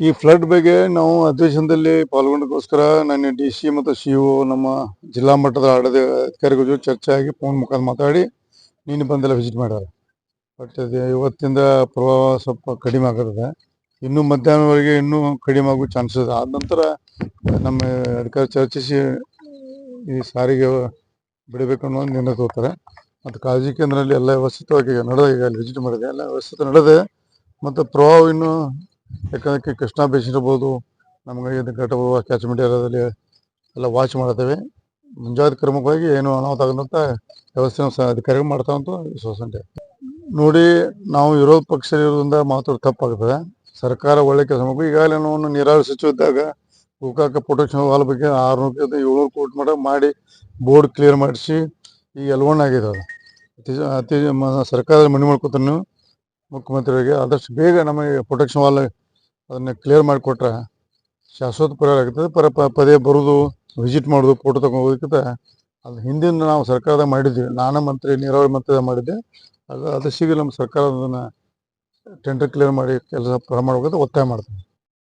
ಈ ಫ್ಲಡ್ ಬಗ್ಗೆ ನಾವು ಅಧಿವೇಶನದಲ್ಲಿ ಪಾಲ್ಗೊಂಡಕ್ಕೋಸ್ಕರ ನನ್ನ ಡಿ ಸಿ ಮತ್ತು ಸಿ ನಮ್ಮ ಜಿಲ್ಲಾ ಮಟ್ಟದ ಆಡಳಿತ ಅಧಿಕಾರಿಗಳ ಜೊತೆ ಚರ್ಚೆ ಆಗಿ ಫೋನ್ ಮುಖಾಂತರ ಮಾತಾಡಿ ನೀನು ಬಂದೆಲ್ಲ ವಿಸಿಟ್ ಮಾಡ್ಯಾರ ಬಟ್ ಅದು ಇವತ್ತಿಂದ ಪ್ರವಾಹ ಸ್ವಲ್ಪ ಕಡಿಮೆ ಆಗತ್ತದೆ ಇನ್ನೂ ಮಧ್ಯಾಹ್ನವರೆಗೆ ಇನ್ನೂ ಕಡಿಮೆ ಆಗೋ ಚಾನ್ಸಸ್ ಆದ ನಂತರ ನಮ್ಮ ಅಧಿಕಾರಿ ಚರ್ಚಿಸಿ ಈ ಸಾರಿಗೆ ಬಿಡಬೇಕು ಅನ್ನೋ ನಿರ್ಣಯ ತಗೋತಾರೆ. ಮತ್ತು ಕಾಳಜಿ ಕೇಂದ್ರದಲ್ಲಿ ಎಲ್ಲ ವ್ಯವಸ್ಥಿತವಾಗಿ ನಡೆದ, ಈಗ ವಿಸಿಟ್ ಮಾಡಿದೆ, ಎಲ್ಲ ವ್ಯವಸ್ಥಿತ ನಡೆದೆ. ಮತ್ತು ಪ್ರಭಾವ ಇನ್ನು ಯಾಕಂದ್ರೆ ಕೃಷ್ಣ ಬೀಚ್ ಇರ್ಬೋದು, ನಮ್ಗೆ ಇದು ಘಟ ಕ್ಯಾಚ್ಮೆಂಟ್ ಏರಿಯಾದಲ್ಲಿ ಎಲ್ಲ ವಾಚ್ ಮಾಡ್ತೇವೆ. ಮುಂಜಾಗ್ರತಾ ಕ್ರಮವಾಗಿ ಏನು ಅನಾಹುತ ವ್ಯವಸ್ಥೆ ಅಧಿಕಾರಿಗಳು ಮಾಡ್ತಾವಂತ ವಿಶ್ವಾಸ ಉಂಟು. ನೋಡಿ, ನಾವು ವಿರೋಧ ಪಕ್ಷ ಇರೋದ್ರಿಂದ ಮಾತ್ರ ತಪ್ಪಾಗ್ತದೆ. ಸರ್ಕಾರ ಒಳ್ಳೆ ಕೆಲಸ ಮಾಡಬೇಕು. ಈಗಾಗಲೇ ನಾವು ನೀರಾವರಿ ಸಚಿವ ಇದ್ದಾಗ ಗೋಕಾಕ ಪ್ರೊಟೆಕ್ಷನ್ ವಾಲ್ ಬಗ್ಗೆ ಆರುನೂರಕ್ಕಿಂತ ಏಳ್ನೂರು ಕೋಟಿ ಮಟ್ಟ ಮಾಡಿ ಬೋರ್ಡ್ ಕ್ಲಿಯರ್ ಮಾಡಿಸಿ, ಈಗ ಎಲ್ವಣ್ಣ ಆಗಿದೆ ಅದು ಅತಿ ಅತಿ ಸರ್ಕಾರದ ಮನೆ ಮಾಡ್ಕೊತಾನು ಮುಖ್ಯಮಂತ್ರಿಯವರಿಗೆ ಆದಷ್ಟು ಬೇಗ ನಮಗೆ ಪ್ರೊಟೆಕ್ಷನ್ ವಾಲ್ ಅದನ್ನು ಕ್ಲಿಯರ್ ಮಾಡಿಕೊಟ್ರೆ ಶಾಶ್ವತ ಪರಿಹಾರ ಆಗ್ತದೆ. ಪರ ಪದೇ ಬರೋದು ವಿಸಿಟ್ ಮಾಡೋದು ಫೋಟೋ ತಗೊಂಡೋಗೋದಕ್ಕಿಂತ ಅದು ಹಿಂದಿನ ನಾವು ಸರ್ಕಾರದ ಮಾಡಿದ್ವಿ. ನಾನು ಮಂತ್ರಿ, ನೀರಾವರಿ ಮಂತ್ರಿ ಮಾಡಿದ್ದೆ. ಅದು ಅದಷ್ಟು ಶೀಘ್ರ ನಮ್ಮ ಸರ್ಕಾರ ಅದನ್ನು ಟೆಂಡರ್ ಕ್ಲಿಯರ್ ಮಾಡಿ ಕೆಲಸ ಪ್ರಾರಂಭ ಮಾಡಬೇಕಂತ ಒತ್ತಾಯ ಮಾಡ್ತೀನಿ.